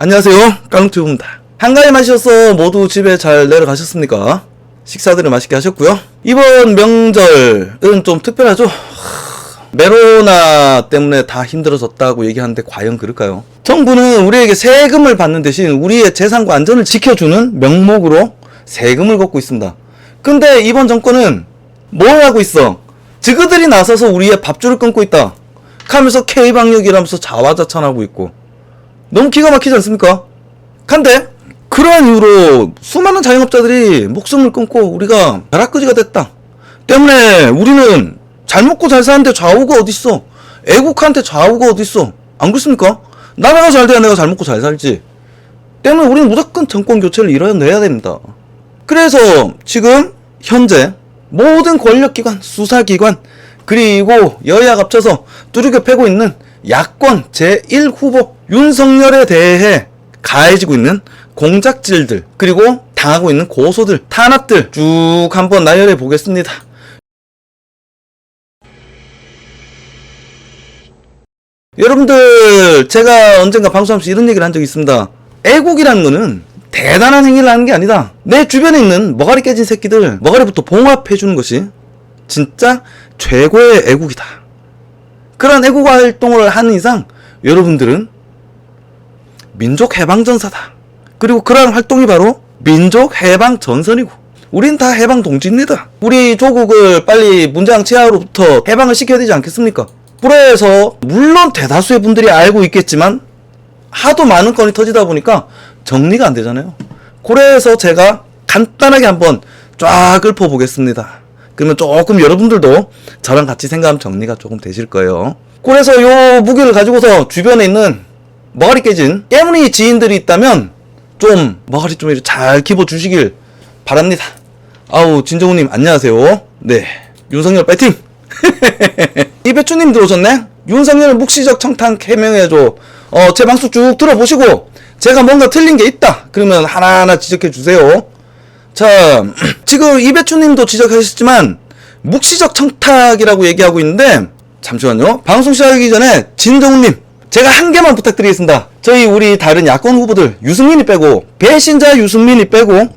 안녕하세요. 깡튜브입니다. 한가위 마셔서 모두 집에 잘 내려가셨습니까? 식사들을 맛있게 하셨고요. 이번 명절은 좀 특별하죠? 하, 메로나 때문에 다 힘들어졌다고 얘기하는데 과연 그럴까요? 정부는 우리에게 세금을 받는 대신 우리의 재산과 안전을 지켜주는 명목으로 세금을 걷고 있습니다. 근데 이번 정권은 뭘 하고 있어? 지그들이 나서서 우리의 밥줄을 끊고 있다. 하면서 K방역이라면서 자화자찬하고 있고 너무 기가 막히지 않습니까? 간데 그러한 이유로 수많은 자영업자들이 목숨을 끊고 우리가 벼락거지가 됐다. 때문에 우리는 잘 먹고 잘 사는데 좌우가 어딨어? 애국한테 좌우가 어딨어? 안 그렇습니까? 나라가 잘 돼야 내가 잘 먹고 잘 살지. 때문에 우리는 무조건 정권 교체를 이뤄내야 됩니다. 그래서 지금 현재 모든 권력기관, 수사기관, 그리고 여야 합쳐서 뚜르겨 패고 있는 야권 제1후보 윤석열에 대해 가해지고 있는 공작질들, 그리고 당하고 있는 고소들, 탄압들 쭉 한번 나열해 보겠습니다. 여러분들, 제가 언젠가 방송하면서 이런 얘기를 한 적이 있습니다. 애국이라는 거는 대단한 행위를 하는 게 아니다. 내 주변에 있는 머가리 깨진 새끼들, 머가리부터 봉합해 주는 것이 진짜 최고의 애국이다. 그런 애국 활동을 하는 이상 여러분들은 민족 해방 전사다. 그리고 그러한 활동이 바로 민족 해방 전선이고 우린 다 해방 동지입니다. 우리 조국을 빨리 문재인 치하로부터 해방을 시켜야 되지 않겠습니까? 그래서 물론 대다수의 분들이 알고 있겠지만 하도 많은 건이 터지다 보니까 정리가 안 되잖아요. 그래서 제가 간단하게 한번 쫙 읊어보겠습니다. 그러면 조금 여러분들도 저랑 같이 생각하면 정리가 조금 되실 거예요. 그래서 요 무기를 가지고서 주변에 있는 머가리 깨진 깨문이 지인들이 있다면 좀 머가리 좀 이렇게 잘 키워 주시길 바랍니다. 아우 진정우님 안녕하세요. 네 윤석열 파이팅. 이배추님 들어오셨네. 윤석열 묵시적 청탁 해명해줘. 어, 제 방송 쭉 들어보시고 제가 뭔가 틀린 게 있다. 그러면 하나하나 지적해 주세요. 자, 지금 이배추님도 지적하셨지만 묵시적 청탁이라고 얘기하고 있는데 잠시만요. 방송 시작하기 전에 진정우님 제가 한 개만 부탁드리겠습니다. 저희 우리 다른 야권 후보들 유승민이 빼고 배신자 유승민이 빼고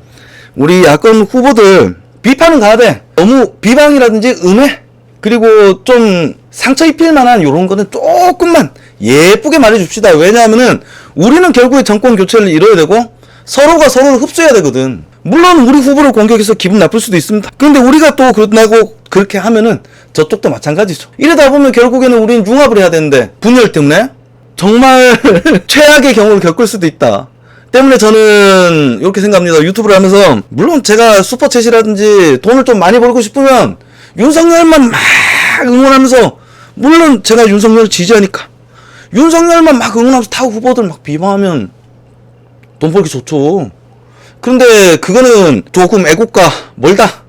우리 야권 후보들 비판은 가야 돼. 너무 비방이라든지 음해 그리고 좀 상처 입힐 만한 요런 거는 조금만 예쁘게 말해줍시다. 왜냐하면은 우리는 결국에 정권 교체를 이뤄야 되고 서로가 서로를 흡수해야 되거든. 물론 우리 후보를 공격해서 기분 나쁠 수도 있습니다. 근데 우리가 또 그런다고 그렇게 하면은 저쪽도 마찬가지죠. 이러다 보면 결국에는 우리는 융합을 해야 되는데 분열 때문에 정말 최악의 경우를 겪을 수도 있다. 때문에 저는 이렇게 생각합니다. 유튜브를 하면서 물론 제가 슈퍼챗이라든지 돈을 좀 많이 벌고 싶으면 윤석열만 막 응원하면서 물론 제가 윤석열 지지하니까 윤석열만 막 응원하면서 타 후보들 막 비방하면 돈 벌기 좋죠. 그런데 그거는 조금 애국가 멀다.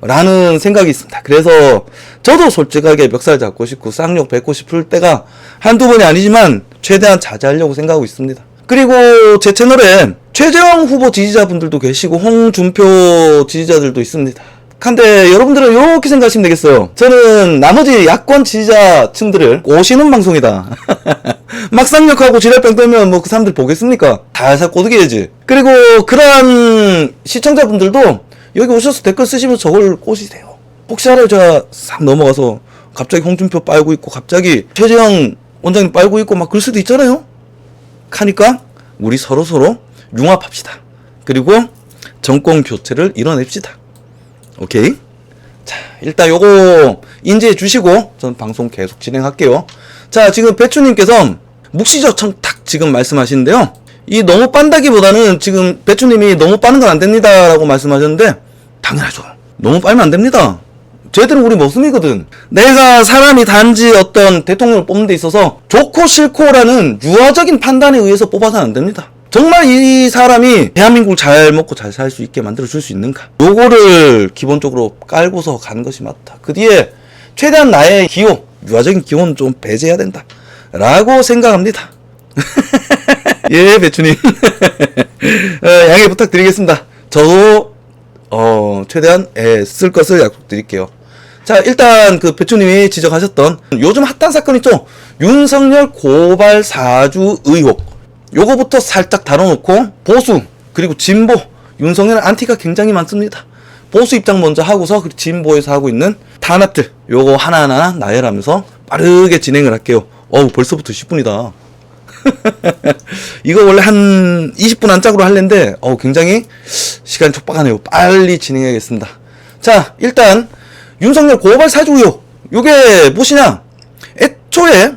라는 생각이 있습니다. 그래서 저도 솔직하게 멱살 잡고 싶고 쌍욕 뱉고 싶을 때가 한두 번이 아니지만 최대한 자제하려고 생각하고 있습니다. 그리고 제 채널에 최재형 후보 지지자분들도 계시고 홍준표 지지자들도 있습니다. 근데 여러분들은 이렇게 생각하시면 되겠어요. 저는 나머지 야권 지지자층들을 꼬시는 방송이다. 막상역하고 지랄병 떨면 뭐 그 사람들 보겠습니까? 살살 꼬드겨야지. 그리고 그러한 시청자분들도 여기 오셔서 댓글 쓰시면서 저걸 꼬시세요. 혹시 알아요? 제가 싹 넘어가서 갑자기 홍준표 빨고 있고 갑자기 최재형 원장님 빨고 있고 막 그럴 수도 있잖아요. 하니까 우리 서로 서로 융합합시다. 그리고 정권 교체를 이뤄냅시다. 오케이? 자, 일단 요거 인지해 주시고 전 방송 계속 진행할게요. 자, 지금 배추님께서 묵시적 청탁 지금 말씀하시는데요. 이 너무 빤다기보다는 지금 배추님이 너무 빠는 건 안 됩니다 라고 말씀하셨는데 당연하죠. 너무 빨면 안 됩니다. 쟤들은 우리 모습이거든. 내가 사람이 단지 어떤 대통령을 뽑는 데 있어서 좋고 싫고라는 유화적인 판단에 의해서 뽑아서는 안 됩니다. 정말 이 사람이 대한민국을 잘 먹고 잘 살 수 있게 만들어 줄 수 있는가? 요거를 기본적으로 깔고서 가는 것이 맞다. 그 뒤에 최대한 나의 기호, 유화적인 기호는 좀 배제해야 된다. 라고 생각합니다. 예, 배추님. 어, 양해 부탁드리겠습니다. 저도, 어, 최대한 애쓸 것을 약속드릴게요. 자, 일단 그 배추님이 지적하셨던 요즘 핫한 사건 있죠? 윤석열 고발 사주 의혹. 요거부터 살짝 다뤄놓고 보수 그리고 진보 윤석열 안티가 굉장히 많습니다. 보수 입장 먼저 하고서 그 진보에서 하고 있는 탄압들 요거 하나하나 나열하면서 빠르게 진행을 할게요. 어우 벌써부터 10분이다. 이거 원래 한 20분 안짝으로 할랜데 어 굉장히 시간이 촉박하네요. 빨리 진행해야겠습니다. 자 일단 윤석열 고발 사주 의혹 요게 무엇이냐 애초에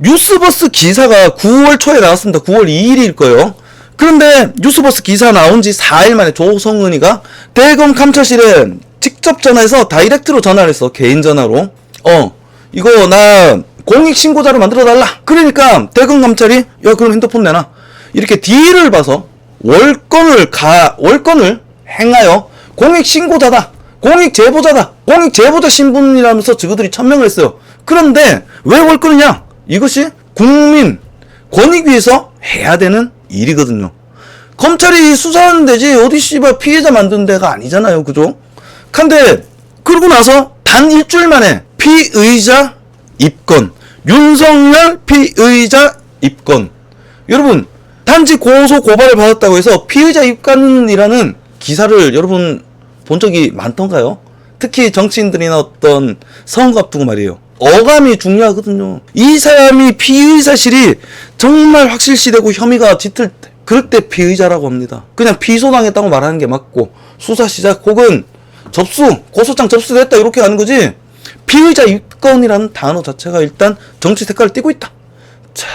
뉴스버스 기사가 9월 초에 나왔습니다. 9월 2일일 거예요. 그런데 뉴스버스 기사 나온 지 4일 만에 조성은이가 대검 감찰실에 직접 전화해서 다이렉트로 전화를 했어. 개인 전화로. 어, 이거 나 공익신고자로 만들어 달라. 그러니까 대검 감찰이 야 그럼 핸드폰 내놔. 이렇게 딜을 봐서 월권을 가 월권을 행하여 공익신고자다. 공익 제보자다. 공익 제보자 신분이라면서 저그들이 천명을 했어요. 그런데 왜 월권이냐? 이것이 국민 권익 위해서 해야 되는 일이거든요. 검찰이 수사하는 데지 어디 씨발 피해자 만드는 데가 아니잖아요. 그죠? 근데 그러고 나서 단 일주일 만에 피의자 입건 윤석열 피의자 입건 여러분 단지 고소 고발을 받았다고 해서 피의자 입건이라는 기사를 여러분 본 적이 많던가요? 특히 정치인들이나 어떤 선거 앞두고 말이에요. 어감이 중요하거든요. 이 사람이 피의사실이 정말 확실시되고 혐의가 짙을 때 그럴 때 피의자라고 합니다. 그냥 피소당했다고 말하는 게 맞고 수사 시작 혹은 접수 고소장 접수됐다 이렇게 가는 거지 피의자 입건이라는 단어 자체가 일단 정치 색깔을 띠고 있다. 자,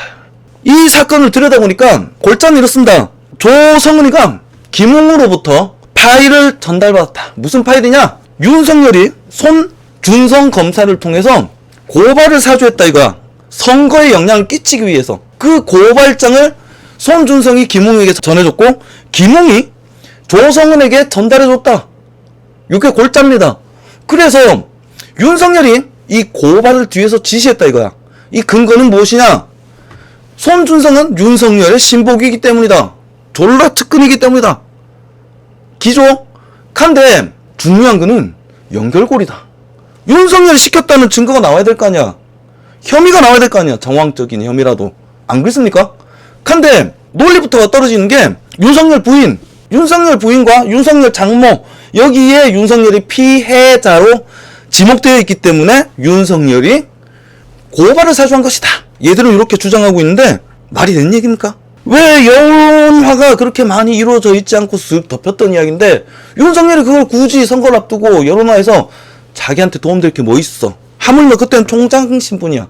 이 사건을 들여다보니까 골자는 이렇습니다. 조성은이가 김웅으로부터 파일을 전달받았다. 무슨 파일이냐? 윤석열이 손 준성 검사를 통해서 고발을 사주했다 이거야. 선거에 영향을 끼치기 위해서 그 고발장을 손준성이 김웅에게 전해줬고 김웅이 조성은에게 전달해줬다. 이게 골자입니다. 그래서 윤석열이 이 고발을 뒤에서 지시했다 이거야. 이 근거는 무엇이냐? 손준성은 윤석열의 신복이기 때문이다. 졸라 측근이기 때문이다. 기조? 간데 중요한 거는 연결고리다. 윤석열이 시켰다는 증거가 나와야 될 거 아니야. 혐의가 나와야 될 거 아니야. 정황적인 혐의라도. 안 그렇습니까? 간데 논리부터가 떨어지는 게 윤석열 부인, 윤석열 부인과 윤석열 장모 여기에 윤석열이 피해자로 지목되어 있기 때문에 윤석열이 고발을 사주한 것이다. 얘들은 이렇게 주장하고 있는데 말이 되는 얘기입니까? 왜 여론화가 그렇게 많이 이루어져 있지 않고 쓱 덮였던 이야기인데 윤석열이 그걸 굳이 선거를 앞두고 여론화해서 자기한테 도움될 게 뭐 있어? 하물며 그때는 총장 신분이야.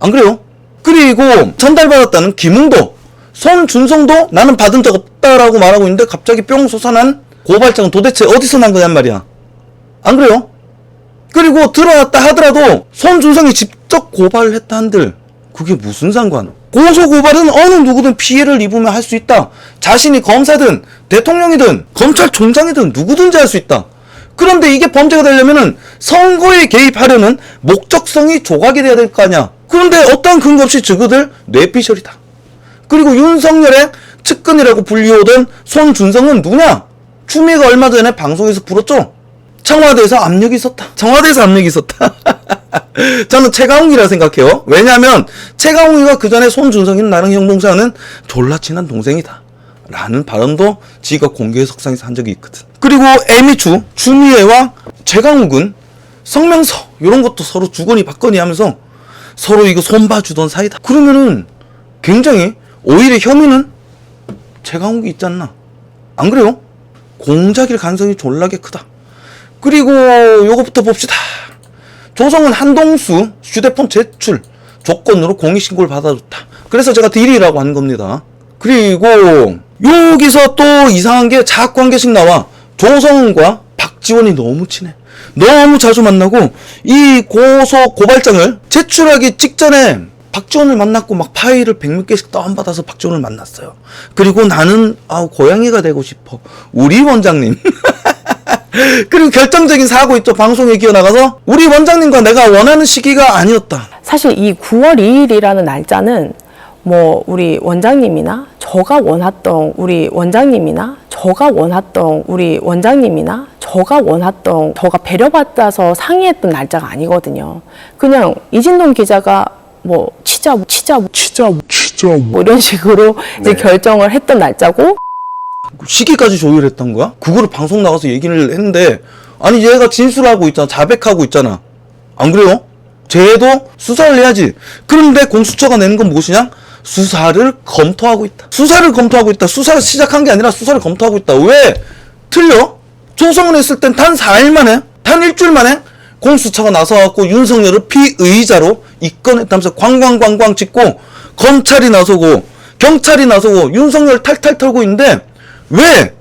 안 그래요? 그리고 전달받았다는 김웅도 손준성도 나는 받은 적 없다라고 말하고 있는데 갑자기 뿅 솟아난 고발장은 도대체 어디서 난 거냔 말이야. 안 그래요? 그리고 들어왔다 하더라도 손준성이 직접 고발을 했다 한들 그게 무슨 상관? 고소 고발은 어느 누구든 피해를 입으면 할 수 있다. 자신이 검사든 대통령이든 검찰총장이든 누구든지 할 수 있다. 그런데 이게 범죄가 되려면은 선거에 개입하려는 목적성이 조각이 돼야 될 거 아니야. 그런데 어떠한 근거 없이 저그들 뇌피셜이다. 그리고 윤석열의 측근이라고 불리우던 손준성은 누구냐? 추미애가 얼마 전에 방송에서 불었죠? 청와대에서 압력이 있었다. 청와대에서 압력이 있었다. 저는 최강욱이라 생각해요. 왜냐하면 최강욱이가 그 전에 손준성이는 나랑 형동생은 졸라 친한 동생이다. 라는 발언도 지가 공개 석상에서 한 적이 있거든. 그리고 에미추, 추미애와 최강욱은 성명서 이런 것도 서로 주거니 받거니 하면서 서로 이거 손봐주던 사이다. 그러면은 굉장히 오히려 혐의는 최강욱이 있지 않나? 안 그래요? 공작일 가능성이 졸라게 크다. 그리고 요거부터 봅시다. 조성은 한동수 휴대폰 제출 조건으로 공익신고를 받아줬다. 그래서 제가 딜이라고 한 겁니다. 그리고 여기서 또 이상한 게 자꾸 한 개씩 나와. 조성은과 박지원이 너무 친해. 너무 자주 만나고 이 고소 고발장을 제출하기 직전에 박지원을 만났고 막 파일을 백몇 개씩 다운받아서 박지원을 만났어요. 그리고 나는 아 고양이가 되고 싶어. 우리 원장님. 그리고 결정적인 사고 있죠. 방송에 기어나가서 우리 원장님과 내가 원하는 시기가 아니었다. 사실 이 9월 2일이라는 날짜는 뭐 우리 원장님이나 저가 원했던 우리 원장님이나 저가 원했던 우리 원장님이나 저가 원했던 저가 배려받아서 상의했던 날짜가 아니거든요. 그냥 이진동 기자가 뭐 치자 치자 치자 치자 뭐 이런 식으로 이제 네. 결정을 했던 날짜고 시기까지 조율했던 거야? 그거를 방송 나가서 얘기를 했는데 아니 얘가 진술하고 있잖아 자백하고 있잖아 안 그래요? 쟤도 수사를 해야지 그런데 공수처가 내는 건 무엇이냐? 수사를 검토하고 있다 수사를 검토하고 있다 수사를 시작한 게 아니라 수사를 검토하고 있다 왜? 틀려? 조성을 했을 땐 단 4일 만에 단 일주일 만에 공수처가 나서갖고 윤석열을 피의자로 입건했다면서 광광광광 찍고 검찰이 나서고 경찰이 나서고 윤석열 탈탈 털고 있는데 왜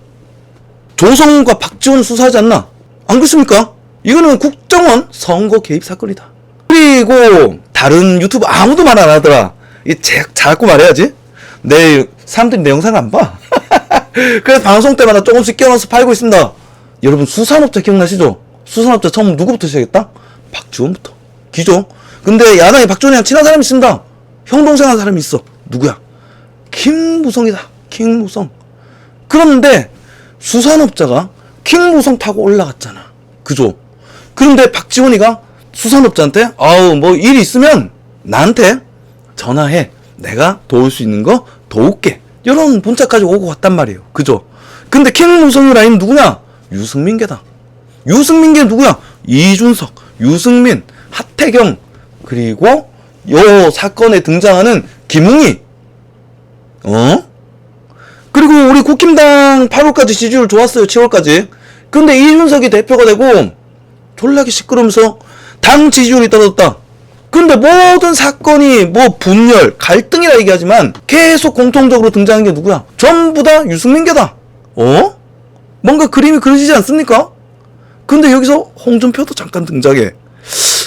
조성과 박지원 수사하지 않나? 안 그렇습니까? 이거는 국정원 선거 개입 사건이다. 그리고 다른 유튜브 아무도 말 안 하더라. 이 자- 자꾸 말해야지. 내 사람들이 내 영상 안 봐. 그래서 방송 때마다 조금씩 끼워넣어서 팔고 있습니다. 여러분 수산업자 기억나시죠? 수산업자 처음 누구부터 시작했다? 박지원부터. 기죠? 근데 야당에 박지원이랑 친한 사람이 있습니다. 형 동생 한 사람이 있어. 누구야? 김무성이다. 김무성. 그런데 수산업자가 킹무성 타고 올라갔잖아. 그죠? 그런데 박지원이가 수산업자한테 아우 뭐 일 있으면 나한테 전화해. 내가 도울 수 있는 거 도울게. 이런 문자까지 오고 갔단 말이에요. 그죠? 근데 킹무성의 라인 누구냐? 유승민계다. 유승민계 누구야? 이준석, 유승민, 하태경, 그리고 요 사건에 등장하는 김웅이. 어? 그리고 우리 국힘당 8월까지 지지율 좋았어요. 7월까지. 근데 이준석이 대표가 되고 졸라게 시끄러우면서 당 지지율이 떨어졌다. 근데 모든 사건이 뭐 분열, 갈등이라 얘기하지만 계속 공통적으로 등장한 게 누구야? 전부 다 유승민계다. 어? 뭔가 그림이 그려지지 않습니까? 근데 여기서 홍준표도 잠깐 등장해.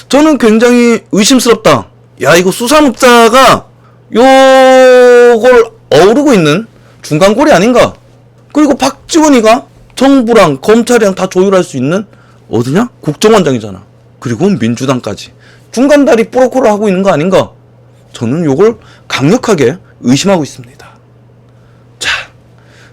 저는 굉장히 의심스럽다. 야, 이거 수산업자가 요걸 어우르고 있는 중간고리 아닌가? 그리고 박지원이가 정부랑 검찰이랑 다 조율할 수 있는 어디냐? 국정원장이잖아. 그리고 민주당까지. 중간다리 프로코를 하고 있는 거 아닌가? 저는 요걸 강력하게 의심하고 있습니다. 자,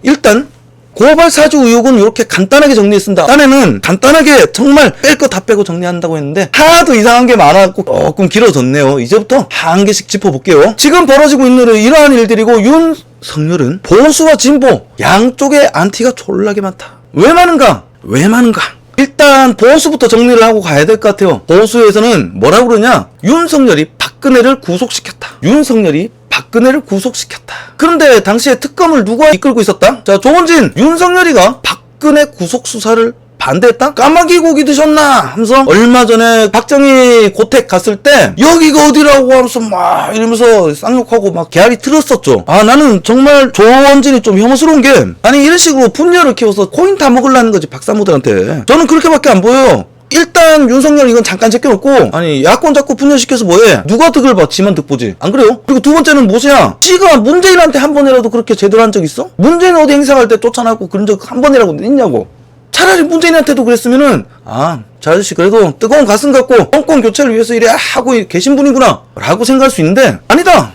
일단 고발 사주 의혹은 이렇게 간단하게 정리했습니다. 딴에는 간단하게 정말 뺄 거 다 빼고 정리한다고 했는데 하도 이상한 게 많아갖고 조금 길어졌네요. 이제부터 한 개씩 짚어볼게요. 지금 벌어지고 있는 이러한 일들이고 윤석열은 보수와 진보 양쪽에 안티가 졸라게 많다. 왜 많은가? 왜 많은가? 일단 보수부터 정리를 하고 가야 될 것 같아요. 보수에서는 뭐라고 그러냐? 윤석열이 박근혜를 구속시켰다. 윤석열이 박근혜를 구속시켰다. 그런데 당시에 특검을 누가 이끌고 있었다? 자, 조원진, 윤석열이가 박근혜 구속 수사를 반대했다? 까마귀 고기 드셨나? 하면서 얼마 전에 박정희 고택 갔을 때 여기가 어디라고 하면서 막 이러면서 쌍욕하고 막 개알이 틀었었죠. 아 나는 정말 조원진이 좀 혐오스러운 게 아니 이런 식으로 분열을 키워서 코인 다 먹으려는 거지 박사모들한테. 저는 그렇게밖에 안 보여요. 일단 윤석열 이건 잠깐 제껴놓고 아니 야권 자꾸 분열시켜서 뭐해 누가 득을 봐 지만 득 보지 안 그래요? 그리고 두 번째는 뭐냐 지가 문재인한테 한 번이라도 그렇게 제대로 한 적 있어? 문재인 어디 행사할 때 쫓아나고 그런 적 한 번이라고 있냐고 차라리 문재인한테도 그랬으면은 아, 저 아저씨 그래도 뜨거운 가슴 갖고 정권 교체를 위해서 이래 하고 계신 분이구나 라고 생각할 수 있는데 아니다.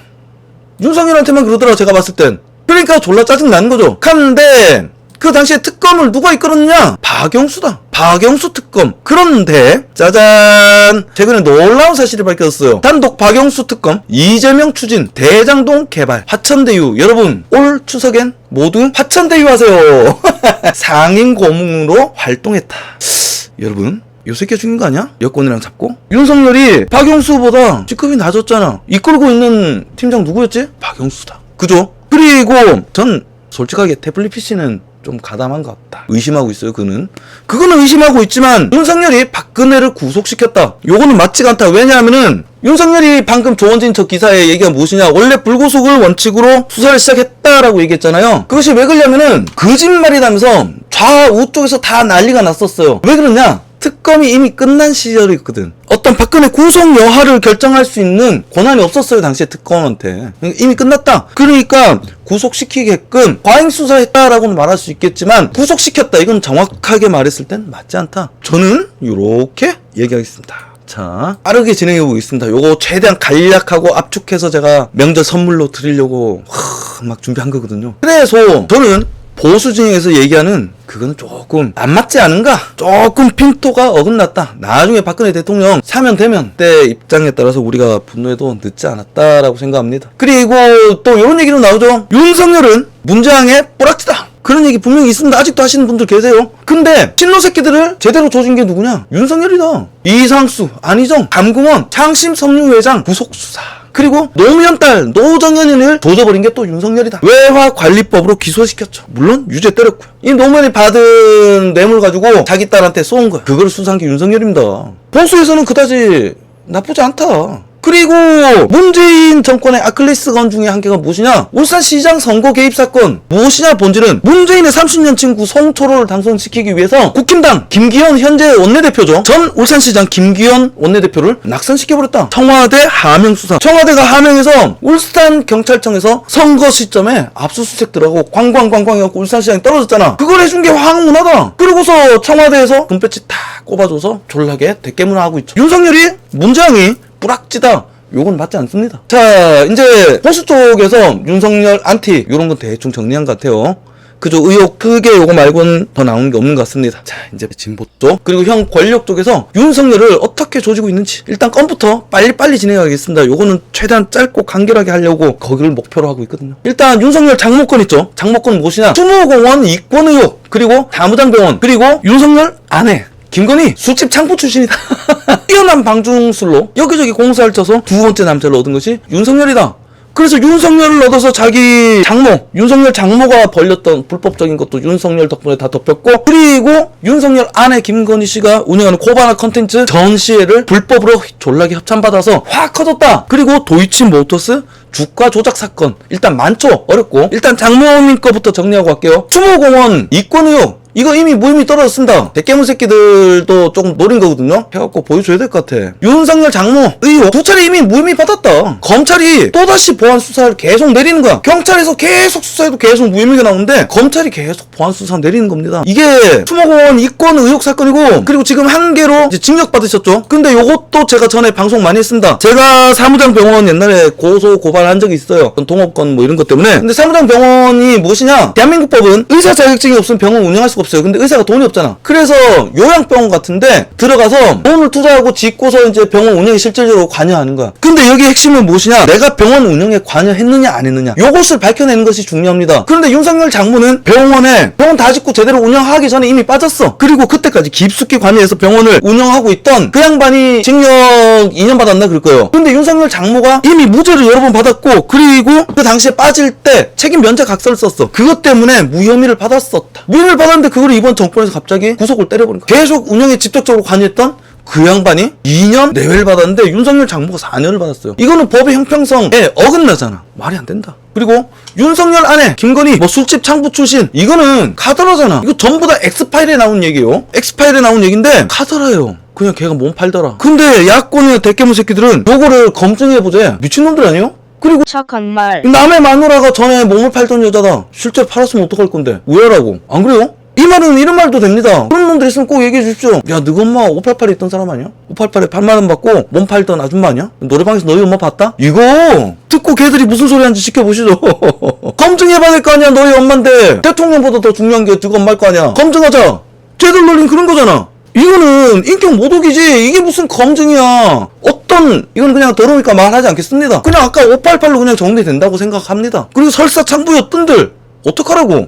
윤석열한테만 그러더라 제가 봤을 땐. 그러니까 졸라 짜증 나는 거죠. 근데 그 당시에 특검을 누가 이끌었느냐 박영수다 박영수 특검 그런데 짜잔 최근에 놀라운 사실이 밝혀졌어요 단독 박영수 특검 이재명 추진 대장동 개발 화천대유 여러분 올 추석엔 모두 화천대유 하세요 상임 고문으로 활동했다 여러분 요 새끼 죽인 거 아니야? 여권이랑 잡고? 윤석열이 박영수보다 직급이 낮았잖아. 이끌고 있는 팀장 누구였지? 박영수다. 그죠? 그리고 전 솔직하게 태블릿 PC는 좀 가담한 것 같다. 의심하고 있어요, 그는. 그거는 의심하고 있지만 윤석열이 박근혜를 구속시켰다. 요거는 맞지가 않다. 왜냐하면은 윤석열이 방금 조원진 저 기사의 얘기가 무엇이냐. 원래 불구속을 원칙으로 수사를 시작했다라고 얘기했잖아요. 그것이 왜 그러냐면은 거짓말이라면서 좌우 쪽에서 다 난리가 났었어요. 왜 그러냐? 특검이 이미 끝난 시절이거든. 어떤 박근혜 구속 여하를 결정할 수 있는 권한이 없었어요, 당시에 특검한테. 이미 끝났다. 그러니까 구속시키게끔 과잉 수사했다라고는 말할 수 있겠지만 구속시켰다. 이건 정확하게 말했을 땐 맞지 않다. 저는 이렇게 얘기하겠습니다. 자, 빠르게 진행해 보겠습니다. 요거 최대한 간략하고 압축해서 제가 명절 선물로 드리려고 하, 막 준비한 거거든요. 그래서 저는 보수 진영에서 얘기하는 그거는 조금 안 맞지 않은가? 조금 핀토가 어긋났다. 나중에 박근혜 대통령 사면 되면 때 입장에 따라서 우리가 분노해도 늦지 않았다라고 생각합니다. 그리고 또 이런 얘기도 나오죠. 윤석열은 문재앙의 뿌락지다. 그런 얘기 분명히 있습니다. 아직도 하시는 분들 계세요. 근데 친노 새끼들을 제대로 조진 게 누구냐? 윤석열이다. 이상수, 안희정, 감궁원, 창심 섬유회장 구속 수사. 그리고 노무현 딸 노정현이를 조져버린 게 또 윤석열이다. 외화관리법으로 기소시켰죠. 물론 유죄 때렸고요. 이 노무현이 받은 뇌물 가지고 자기 딸한테 쏜 거야. 그걸 수사한 게 윤석열입니다. 보수에서는 그다지 나쁘지 않다. 그리고 문재인 정권의 아클레스 건 중에 한 개가 무엇이냐? 울산시장 선거 개입 사건. 무엇이냐 본질은 문재인의 30년 친구 송초로를 당선시키기 위해서 국힘당 김기현 현재 원내대표죠. 전 울산시장 김기현 원내대표를 낙선시켜버렸다. 청와대 하명 수사. 청와대가 하명해서 울산 경찰청에서 선거 시점에 압수수색 들어가고 광광광광 해갖고 울산시장이 떨어졌잖아. 그걸 해준 게 황문하다. 그러고서 청와대에서 금배지 다 꼽아줘서 졸라게 대깨문하고 있죠. 윤석열이 문재앙이 뿌락지다. 요건 맞지 않습니다. 자, 이제 보수 쪽에서 윤석열 안티 요런 건 대충 정리한 것 같아요. 그저 의혹 크게 요거 말고는 더 나오는 게 없는 것 같습니다. 자, 이제 진보 쪽 그리고 형 권력 쪽에서 윤석열을 어떻게 조지고 있는지 일단 건부터 빨리빨리 진행하겠습니다. 요거는 최대한 짧고 간결하게 하려고 거기를 목표로 하고 있거든요. 일단 윤석열 장모권 있죠. 장모권 무엇이냐? 추모공원 이권 의혹 그리고 다무장병원 그리고 윤석열 아내 김건희 술집 창부 출신이다. 뛰어난 방중술로 여기저기 공사를 쳐서 두 번째 남자를 얻은 것이 윤석열이다. 그래서 윤석열을 얻어서 자기 장모, 윤석열 장모가 벌렸던 불법적인 것도 윤석열 덕분에 다 덮였고, 그리고 윤석열 아내 김건희 씨가 운영하는 코바나 컨텐츠 전시회를 불법으로 졸라게 협찬받아서 확 커졌다. 그리고 도이치 모터스 주가 조작 사건 일단 많죠 어렵고 일단 장모님 거부터 정리하고 갈게요 추모공원 이권 의혹 이거 이미 무혐의 떨어졌습니다. 대깨문 새끼들도 조금 노린 거거든요. 해갖고 보여줘야 될 것 같아. 윤석열 장모 의혹 두 차례 이미 무혐의 받았다. 검찰이 또다시 보안 수사를 계속 내리는 거야. 경찰에서 계속 수사해도 계속 무혐의가 나오는데 검찰이 계속 보안 수사 내리는 겁니다. 이게 추모공원 이권 의혹 사건이고 그리고 지금 한 개로 징역 받으셨죠. 근데 요것도 제가 전에 방송 많이 했습니다. 제가 사무장 병원 옛날에 고소 고발한 적이 있어요. 동업권 뭐 이런 것 때문에. 근데 사무장 병원이 무엇이냐? 대한민국 법은 의사 자격증이 없으면 병원 운영할 수가 없어요. 근데 의사가 돈이 없잖아. 그래서 요양병원 같은데 들어가서 돈을 투자하고 짓고서 이제 병원 운영에 실질적으로 관여하는 거야. 근데 여기 핵심은 무엇이냐? 내가 병원 운영에 관여했느냐 안 했느냐. 요것을 밝혀내는 것이 중요합니다. 그런데 윤석열 장모는 병원에 병원 다 짓고 제대로 운영하기 전에 이미 빠졌어. 그리고 그때까지 깊숙이 관여해서 병원을 운영하고 있던 그 양반이 징역 2년 받았나 그럴 거예요. 근데 윤석열 장모가 이미 무죄를 여러 번 받았고 그리고 그 당시에 빠질 때 책임 면제 각서를 썼어. 그것 때문에 무혐의를 받았었다. 무혐의를 받았는데 그걸 이번 정권에서 갑자기 구속을 때려버린 거야. 계속 운영에 직접적으로 관여했던 그 양반이 2년 내외를 받았는데 윤석열 장모가 4년을 받았어요. 이거는 법의 형평성에 어긋나잖아. 말이 안 된다. 그리고 윤석열 아내 김건희 뭐 술집 창부 출신 이거는 카더라잖아. 이거 전부 다 엑스파일에 나온 얘기예요. 엑스파일에 나온 얘기인데 카더라예요. 그냥 걔가 몸 팔더라. 근데 야권이나 대깨문 새끼들은 요거를 검증해보재. 미친놈들 아니에요? 그리고 착한 말. 남의 마누라가 전에 몸을 팔던 여자다. 실제 팔았으면 어떡할 건데? 왜라고? 안 그래요? 이 말은 이런 말도 됩니다. 그런 놈들 있으면 꼭 얘기해 주십시오. 야, 너희 엄마 588에 있던 사람 아니야? 588에 8만원 받고 몸 팔던 아줌마 아니야? 노래방에서 너희 엄마 봤다? 이거! 듣고 걔들이 무슨 소리 하는지 지켜보시죠. 검증해봐야 될 거 아니야, 너희 엄마인데. 대통령보다 더 중요한 게 너희 엄마일 거 아니야. 검증하자. 쟤들 놀린 그런 거잖아. 이거는 인격 모독이지. 이게 무슨 검증이야. 어떤, 이건 그냥 더러우니까 말하지 않겠습니다. 그냥 아까 588로 그냥 정리된다고 생각합니다. 그리고 설사 창부였던들, 어떡하라고?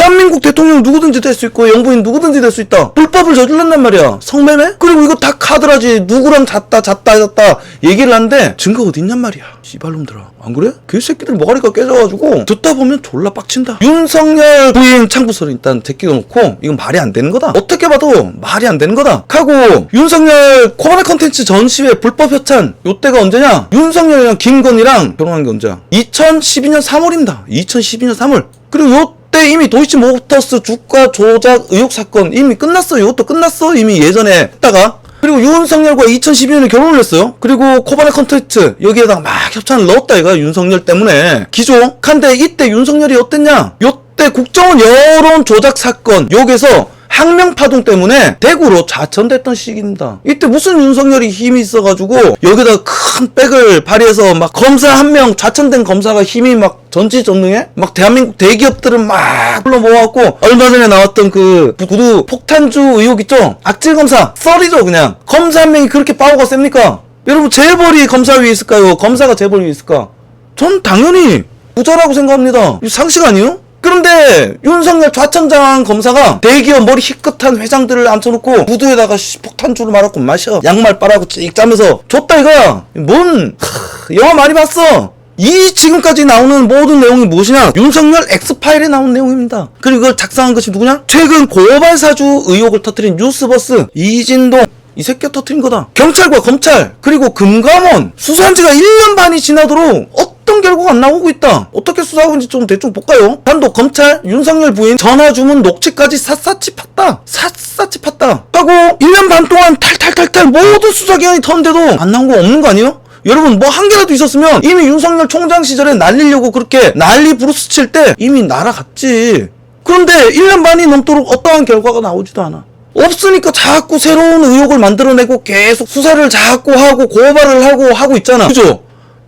대한민국 대통령 누구든지 될 수 있고 영부인 누구든지 될 수 있다. 불법을 저질렀단 말이야. 성매매? 그리고 이거 다 카드라지. 누구랑 잤다 잤다 잤다 얘기를 하는데 증거 어디 있냔 말이야. 씨발놈들아. 안 그래? 그 새끼들 머가리가 깨져가지고 듣다 보면 졸라 빡친다. 윤석열 부인 창부서를 일단 제끼고 놓고 이건 말이 안 되는 거다. 어떻게 봐도 말이 안 되는 거다. 하고 윤석열 코바나 컨텐츠 전시회 불법 협찬 요때가 언제냐? 윤석열이랑 김건희랑 결혼한 게 언제야? 2012년 3월입니다. 2012년 3월. 그리고 요 때 이미 도이치 모터스 주가 조작 의혹 사건 이미 끝났어요. 이것도 끝났어. 이미 예전에 했다가 그리고 윤석열과 2012년에 결혼을 했어요. 그리고 코바나 컨텐츠 여기에다가 막 협찬을 넣었다 이가 윤석열 때문에 기족한데 이때 윤석열이 어땠냐? 요때 국정원 여론 조작 사건 여기서 항명파동 때문에 대구로 좌천됐던 시기입니다. 이때 무슨 윤석열이 힘이 있어가지고 여기다 큰 백을 발휘해서 막 검사 한 명 좌천된 검사가 힘이 막 전지전능해? 막 대한민국 대기업들은 막 불러 모아갖고 얼마 전에 나왔던 그 구두 폭탄주 의혹 있죠? 악질 검사 썰이죠 그냥 검사 한 명이 그렇게 파워가 셉니까? 여러분 재벌이 검사 위에 있을까요? 검사가 재벌 위에 있을까? 전 당연히 부자라고 생각합니다. 이거 상식 아니에요? 그런데 윤석열 좌천장 검사가 대기업 머리 희끗한 회장들을 앉혀놓고 구두에다가 씨, 폭탄주를 말았고 마셔. 양말 빨아고 찍 짜면서 줬다 이거야. 뭔? 하, 영화 많이 봤어. 이 지금까지 나오는 모든 내용이 무엇이냐? 윤석열 엑스파일에 나온 내용입니다. 그리고 이걸 작성한 것이 누구냐? 최근 고발 사주 의혹을 터뜨린 뉴스버스 이진동. 이 새끼가 터뜨린 거다. 경찰과 검찰 그리고 금감원. 수사한 지가 1년 반이 지나도록 어떤 결과가 안 나오고 있다. 어떻게 수사하고 있는지 좀 대충 볼까요? 단독 검찰 윤석열 부인 전화 주문 녹취까지 샅샅이 팠다. 샅샅이 팠다. 하고 1년 반 동안 탈탈탈탈 모든 수사기관이 터는데도 안 나온 거 없는 거 아니에요? 여러분 뭐 한 개라도 있었으면 이미 윤석열 총장 시절에 날리려고 그렇게 난리 부르스 칠 때 이미 날아갔지. 그런데 1년 반이 넘도록 어떠한 결과가 나오지도 않아. 없으니까 자꾸 새로운 의혹을 만들어내고 계속 수사를 자꾸 하고 고발을 하고 하고 있잖아. 그죠?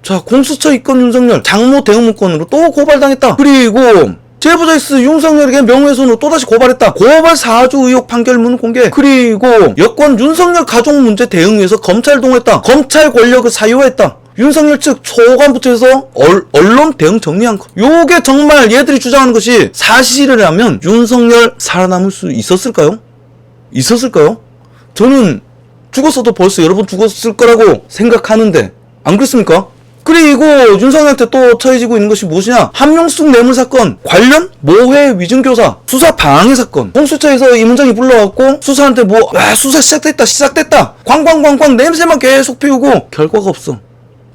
자, 공수처 입건 윤석열 장모 대응 문건으로 또 고발당했다. 그리고 제보자 X 윤석열에게 명예훼손으로 또다시 고발했다. 고발 사주 의혹 판결문 공개. 그리고 여권 윤석열 가족 문제 대응 위해서 검찰 동원했다. 검찰 권력을 사유했다. 윤석열 측 초관부터 해서 얼, 언론 대응 정리한 거. 요게 정말 얘들이 주장하는 것이 사실이라면 윤석열 살아남을 수 있었을까요? 있었을까요? 저는 죽었어도 벌써 여러 번 죽었을 거라고 생각하는데 안 그렇습니까? 그리고 윤석열한테 또 처해지고 있는 것이 무엇이냐? 한명숙 뇌물 사건. 관련 모해 위증교사 수사 방해 사건. 공수처에서 이 문장이 불러왔고 수사한테 뭐 아, 수사 시작됐다 시작됐다. 광광광광 냄새만 계속 피우고 결과가 없어.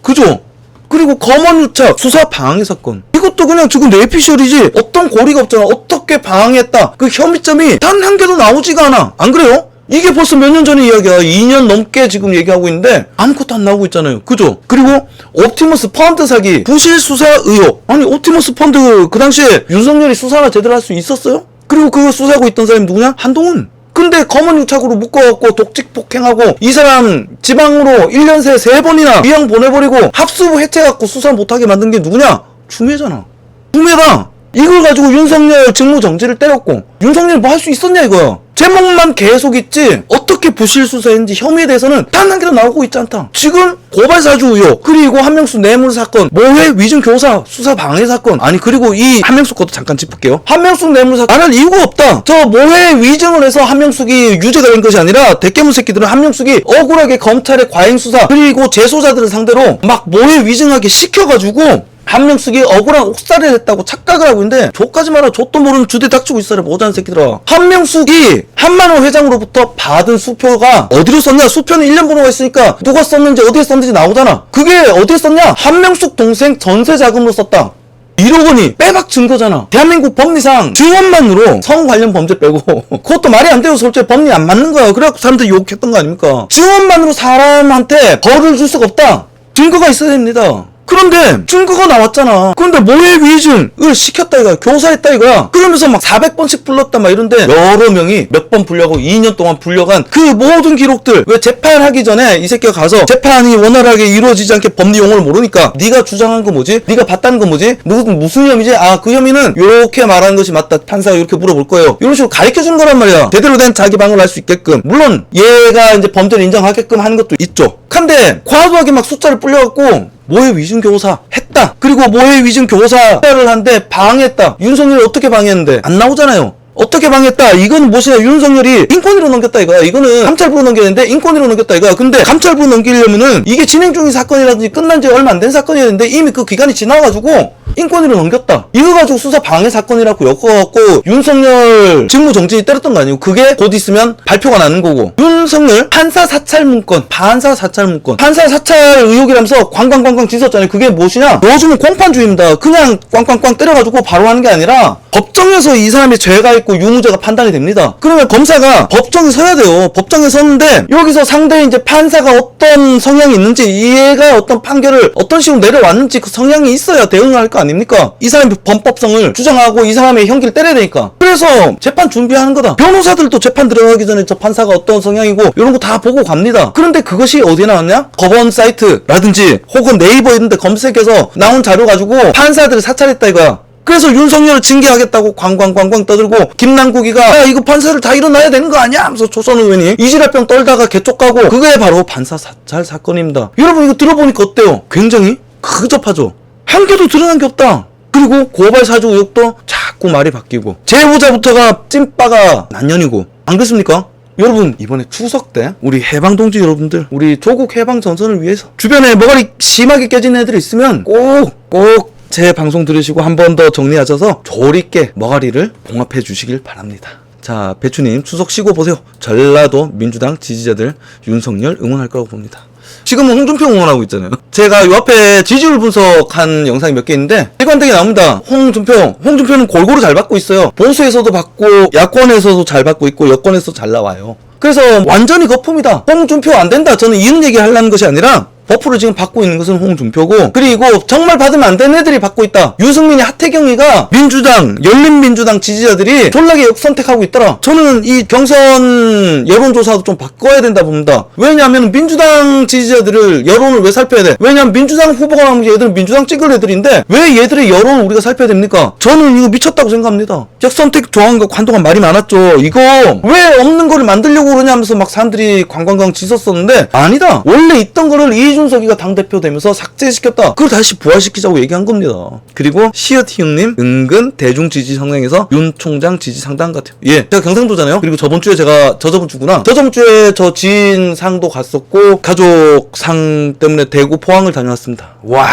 그죠? 그리고 검언 유착 수사 방해 사건. 이것도 그냥 지금 내피셜이지. 어떤 고리가 없잖아. 어떻게 방해했다. 그 혐의점이 단 한 개도 나오지가 않아. 안 그래요? 이게 벌써 몇 년 전의 이야기야 2년 넘게 지금 얘기하고 있는데 아무것도 안 나오고 있잖아요 그죠? 그리고 옵티머스 펀드 사기 부실 수사 의혹 아니 옵티머스 펀드 그 당시에 윤석열이 수사나 제대로 할 수 있었어요? 그리고 그거 수사하고 있던 사람이 누구냐? 한동훈 근데 검은 유착으로 묶어갖고 독직 폭행하고 이 사람 지방으로 1년 새 3번이나 위양 보내버리고 합수부 해체해갖고 수사 못하게 만든 게 누구냐? 추미애잖아. 추미애다. 이걸 가지고 윤석열 직무 정지를 때렸고 윤석열 뭐 할 수 있었냐 이거야. 제목만 계속 있지 어떻게 부실 수사했는지 혐의에 대해서는 단 한 개도 나오고 있지 않다. 지금 고발 사주 의혹 그리고 한명수 뇌물 사건 모해 위증 교사 수사 방해 사건 아니 그리고 이 한명숙 것도 잠깐 짚을게요. 한명숙 뇌물 사건 안할 이유가 없다. 저 모해 위증을 해서 한명숙이 유죄가 된 것이 아니라 대깨문 새끼들은 한명숙이 억울하게 검찰의 과잉 수사 그리고 재소자들을 상대로 막 모해 위증하게 시켜가지고 한명숙이 억울한 옥살이를 했다고 착각을 하고 있는데 저까지 말아 족도 모르는 주대 닥치고 있어라 모자는 새끼들아 한명숙이 한만호 회장으로부터 받은 수표가 어디로 썼냐 수표는 1년 번호가 있으니까 누가 썼는지 어디에 썼는지 나오잖아 그게 어디에 썼냐 한명숙 동생 전세 자금으로 썼다 1억 원이 빼박 증거잖아. 대한민국 법리상 증언만으로 성 관련 범죄 빼고 그것도 말이 안 돼요. 솔직히 법리 안 맞는 거야. 그래갖고 사람들이 욕했던 거 아닙니까? 증언만으로 사람한테 벌을 줄 수가 없다. 증거가 있어야 됩니다. 그런데 증거가 나왔잖아. 그런데 모해 위증을 시켰다 이거야. 교사했다 이거야. 그러면서 막 400번씩 불렀다 막 이런데 여러 명이 몇 번 불려고 2년 동안 불려간 그 모든 기록들 왜 재판하기 전에 이 새끼가 가서 재판이 원활하게 이루어지지 않게 법리 용어를 모르니까 네가 주장한 거 뭐지? 네가 봤다는 거 뭐지? 누구 무슨 혐의지? 아 그 혐의는 요렇게 말하는 것이 맞다. 판사가 이렇게 물어볼 거예요. 이런 식으로 가르쳐 주는 거란 말이야. 제대로 된 자기 방어를 할수 있게끔. 물론 얘가 이제 범죄를 인정하게끔 하는 것도 있죠. 근데 과도하게 막 숫자를 불려갖고 모해 위증 교사 했다. 그리고 모해 위증 교사를 한데 방했다. 윤석열이 어떻게 방했는데 안 나오잖아요. 어떻게 방했다? 이건 무엇이냐? 윤석열이 인권위로 넘겼다 이거야. 이거는 감찰부로 넘겼는데 인권위로 넘겼다 이거야. 근데 감찰부로 넘기려면은 이게 진행 중인 사건이라든지 끝난 지 얼마 안 된 사건이었는데 이미 그 기간이 지나가지고 인권위로 넘겼다. 이거 가지고 수사 방해 사건이라고 엮어갖고 윤석열 직무 정지 때렸던 거 아니고 그게 곧 있으면 발표가 나는 거고 윤석열 판사 사찰 문건, 판사 사찰 문건, 판사 사찰 의혹이라면서 광광광광 짖었잖아요. 그게 무엇이냐? 요즘은 공판주의입니다. 그냥 꽝꽝꽝 때려가지고 바로 하는 게 아니라 법정에서 이 사람이 죄가 있고 유무죄가 판단이 됩니다. 그러면 검사가 법정에 서야 돼요. 법정에 섰는데 여기서 상대 이제 판사가 어떤 성향이 있는지 얘가 어떤 판결을 어떤 식으로 내려왔는지 그 성향이 있어야 대응을 할거 아닙니까? 이 사람의 범법성을 주장하고 이 사람의 형기를 때려야 되니까. 그래서 재판 준비하는 거다. 변호사들도 재판 들어가기 전에 저 판사가 어떤 성향이고 이런 거 다 보고 갑니다. 그런데 그것이 어디에 나왔냐? 법원 사이트라든지 혹은 네이버에 있는데 검색해서 나온 자료 가지고 판사들을 사찰했다 이거야. 그래서 윤석열을 징계하겠다고 광광광광 떠들고 김남국이가 야 이거 판사를 다 일어나야 되는 거 아니야? 하면서 조선 의원이 이지랄병 떨다가 개쪽가고 그게 바로 판사 사찰 사건입니다. 여러분 이거 들어보니까 어때요? 굉장히 크접하죠? 한 개도 드러난 게 없다. 그리고 고발 사주 의혹도 자꾸 말이 바뀌고 제보자부터가 찐빠가 난년이고 안 그렇습니까? 여러분 이번에 추석 때 우리 해방 동지 여러분들 우리 조국 해방 전선을 위해서 주변에 머가리 심하게 깨진 애들 있으면 꼭꼭 제 방송 들으시고 한 번 더 정리하셔서 조리 있게 머가리를 봉합해 주시길 바랍니다. 자 배추님 추석 쉬고 보세요. 전라도 민주당 지지자들 윤석열 응원할 거라고 봅니다. 지금은 홍준표 응원하고 있잖아요. 제가 요 앞에 지지율 분석한 영상이 몇 개 있는데 일관되게 나옵니다. 홍준표, 홍준표는 골고루 잘 받고 있어요. 보수에서도 받고 야권에서도 잘 받고 있고 여권에서도 잘 나와요. 그래서 완전히 거품이다. 홍준표 안 된다. 저는 이런 얘기 하려는 것이 아니라 버프를 지금 받고 있는 것은 홍준표고 그리고 정말 받으면 안 되는 애들이 받고 있다. 유승민이 하태경이가 민주당 열린민주당 지지자들이 졸라게 역선택하고 있더라. 저는 이 경선 여론조사도 좀 바꿔야 된다 봅니다. 왜냐하면 민주당 지지자들을 여론을 왜 살펴야 돼? 왜냐하면 민주당 후보가 나오면 얘들은 민주당 찍을 애들인데 왜 얘들의 여론을 우리가 살펴야 됩니까? 저는 이거 미쳤다고 생각합니다. 역선택 거 한동안 말이 많았죠. 이거 왜 없는 거를 만들려고 그러냐 하면서 막 사람들이 광광광 짖었었는데 아니다. 원래 있던 거를 이 준석이가 당대표 되면서 삭제시켰다. 그걸 다시 부활시키자고 얘기한 겁니다. 그리고 시어티 형님 은근 대중 지지 성향에서 윤 총장 지지 상당 같아요. 예, 제가 경상도잖아요. 그리고 저번 주에 제가 저저번 주구나. 저저번 주에 저 지인 상도 갔었고 가족 상 때문에 대구 포항을 다녀왔습니다. 와.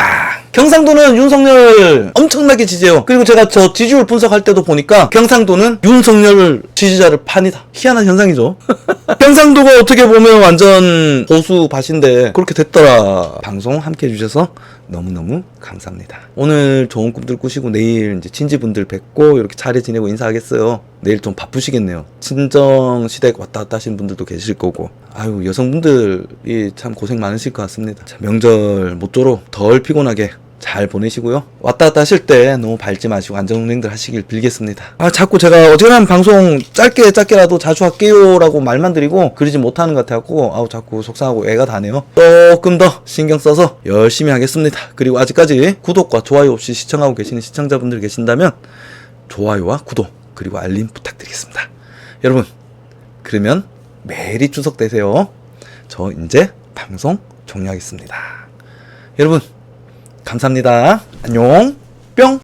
경상도는 윤석열 엄청나게 지지해요. 그리고 제가 저 지지율 분석할 때도 보니까 경상도는 윤석열 지지자를 판이다. 희한한 현상이죠. 경상도가 어떻게 보면 완전 보수 밭인데 그렇게 됐더라. 방송 함께 해주셔서 너무너무 감사합니다. 오늘 좋은 꿈들 꾸시고 내일 이제 친지분들 뵙고 이렇게 차례 지내고 인사하겠어요. 내일 좀 바쁘시겠네요. 친정 시댁 왔다 갔다 하시는 분들도 계실 거고. 아유, 여성분들이 참 고생 많으실 것 같습니다. 자, 명절 모쪼록 덜 피곤하게 잘 보내시고요. 왔다 갔다 하실 때 너무 밟지 마시고 안전운행들 하시길 빌겠습니다. 아, 자꾸 제가 어지간한 방송 짧게 짧게라도 자주 할게요라고 말만 드리고 그러지 못하는 것 같아갖고 아우 자꾸 속상하고 애가 다네요. 조금 더 신경 써서 열심히 하겠습니다. 그리고 아직까지 구독과 좋아요 없이 시청하고 계시는 시청자분들 계신다면 좋아요와 구독 그리고 알림 부탁드리겠습니다. 여러분 그러면 메리 추석 되세요. 저 이제 방송 종료하겠습니다. 여러분 감사합니다. 안녕 뿅